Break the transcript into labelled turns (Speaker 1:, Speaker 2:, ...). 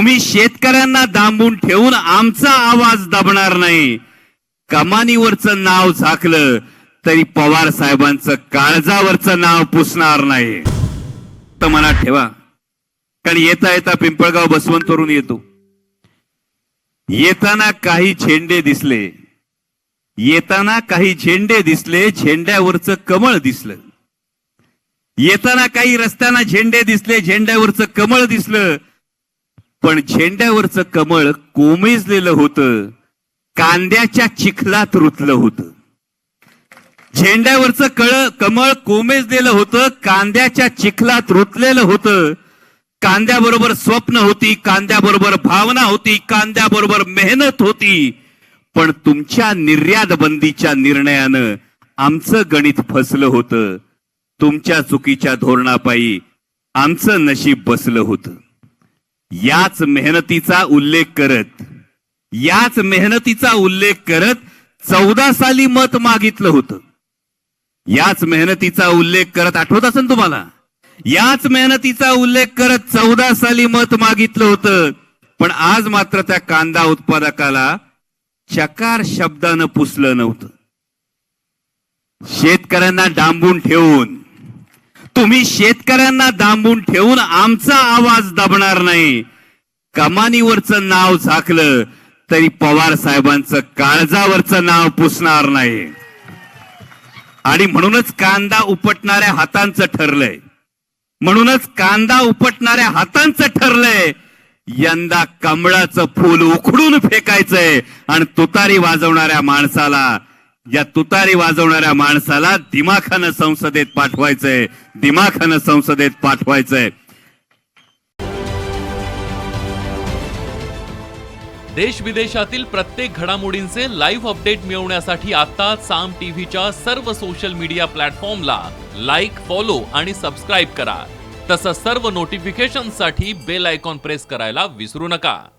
Speaker 1: तुम्ही शेतकऱ्यांना दांबून ठेवून आमचा आवाज दाबणार नाही. कमानीवरचं नाव झाकलं तरी पवार साहेबांचं काळजावरचं नाव पुसणार नाही. तर मनात ठेवा. कारण येता येता पिंपळगाव बसवंतवरून येतो. येताना काही झेंडे दिसले. येताना काही झेंडे दिसले झेंड्यावरचं कमळ दिसलं. येताना काही रस्त्यांना झेंडे दिसले झेंड्यावरचं कमळ दिसलं. पण झेंड्यावरचं कमळ कोमेजलेलं होतं. कांद्याच्या चिखलात रुतलं होतं. झेंड्यावरचं कळ कमळ कोमेजलेलं होतं कांद्याच्या चिखलात रुतलेलं होतं. कांद्याबरोबर स्वप्न होती कांद्याबरोबर भावना होती कांद्याबरोबर मेहनत होती. पण तुमच्या निर्यात बंदीच्या निर्णयानं आमचं गणित फसलं होतं. तुमच्या चुकीच्या धोरणापायी आमचं नशीब बसलं होतं. याच मेहनतीचा उल्लेख करत याच मेहनतीचा उल्लेख करत चौदा साली मत मागितलं होतं. याच मेहनतीचा उल्लेख करत आठवत असेल तुम्हाला? याच मेहनतीचा उल्लेख करत चौदा साली मत मागितलं होतं. पण आज मात्र त्या कांदा उत्पादकाला चकार शब्दानं पुसलं नव्हतं. शेतकऱ्यांना डांबून ठेवून तुम्ही शेतकऱ्यांना दांबून ठेवून आमचा आवाज दाबणार नाही. कमानीवरचं नाव झाकलं तरी पवार साहेबांचं काळजावरचं नाव पुसणार नाही. आणि म्हणूनच कांदा उपटणाऱ्या हातांचं ठरलंय. म्हणूनच कांदा उपटणाऱ्या हातांचं ठरलंय. यंदा कमळाचं फूल उखडून फेकायचंय आणि तुतारी वाजवणाऱ्या माणसाला या तुतारी वाजवणाऱ्या माणसाला दिमाखानं संसदेत पाठवायचंय. दिमाखानं संसदेत पाठवायचंय.
Speaker 2: देश विदेशातील प्रत्येक घडामोडींचे लाईव्ह अपडेट मिळवण्यासाठी आता साम टीव्हीच्या सर्व सोशल मीडिया प्लॅटफॉर्मला लाईक फॉलो आणि सबस्क्राईब करा. तसंच सर्व नोटिफिकेशनसाठी बेल आयकॉन प्रेस करायला विसरू नका.